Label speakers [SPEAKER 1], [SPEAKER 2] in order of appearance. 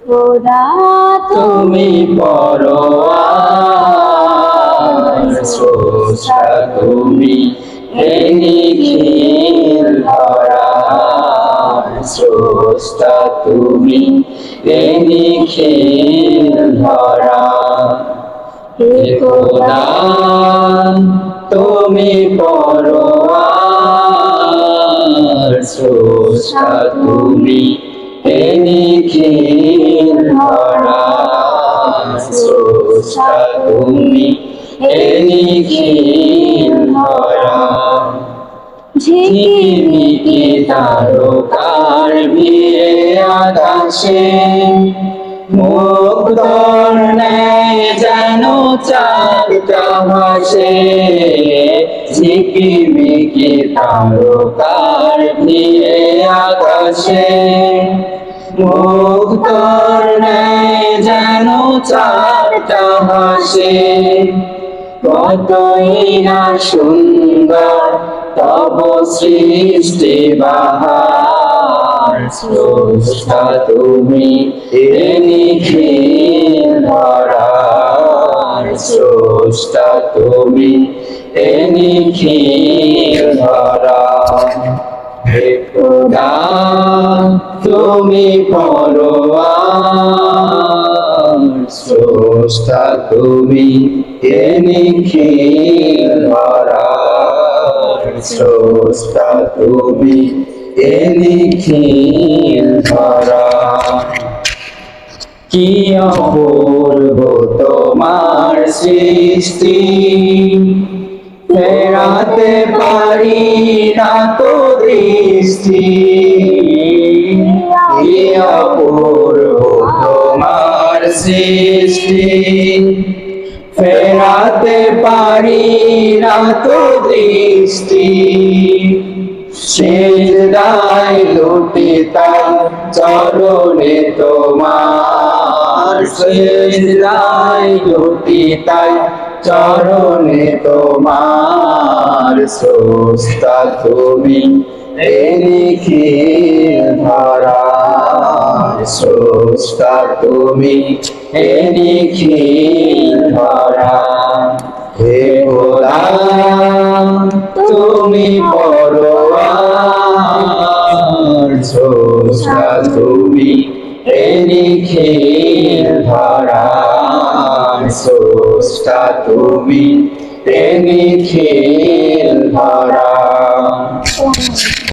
[SPEAKER 1] খোদা
[SPEAKER 2] তুমি পরোয়ার, স্রষ্টা তুমি হে নিখিল ধরার স্রষ্টা তুমি হে নিখিল ধরা
[SPEAKER 1] হে
[SPEAKER 2] খোদা তুমি পরোয়ার, স্রষ্টা তুমি নিখিল ধরা স্রষ্টা তুমি। হে নিখিল ধরা ঝিকিমিকি তারকার ভিড়ে আকাশে। মুক্তর নেয় যেন চাঁদটা ভাসে ঝিকিমিকি তারকার ভিড়ে আকাশে। মুক্তর নেয় যেন চাঁদটা ভাসে কতই না সুন্দর, তব সৃষ্টি বাহার। স্রষ্টা তুমি হে নিখিল ধরার। স্রষ্টা তুমি হে নিখিল ধরা হে খোদা, তুমি পরোয়ার, স্রষ্টা তুমি হে নিখিল স্রষ্টা তুমি হে নিখিল ধরা কি অপূর্ব তোমার সৃষ্টি ফেরাতে পারি না তো দৃষ্টি। অপূর্ব তোমার সৃষ্টি। ফেরাতে পারি না তো দৃষ্টি। সেজদায় লুটিতাম চরণে তোমার। সেজদায় লুটিতাই চরণে তোমার সোস্তা তুমি। এরিখি ধরা সোস্তা তুমি। এরিখি ধরা হে খোদা তুমি পরোয়ার স্রষ্টা তুমি। নিখিল ধরা স্রষ্টা তুমি এ নিখিল ধরা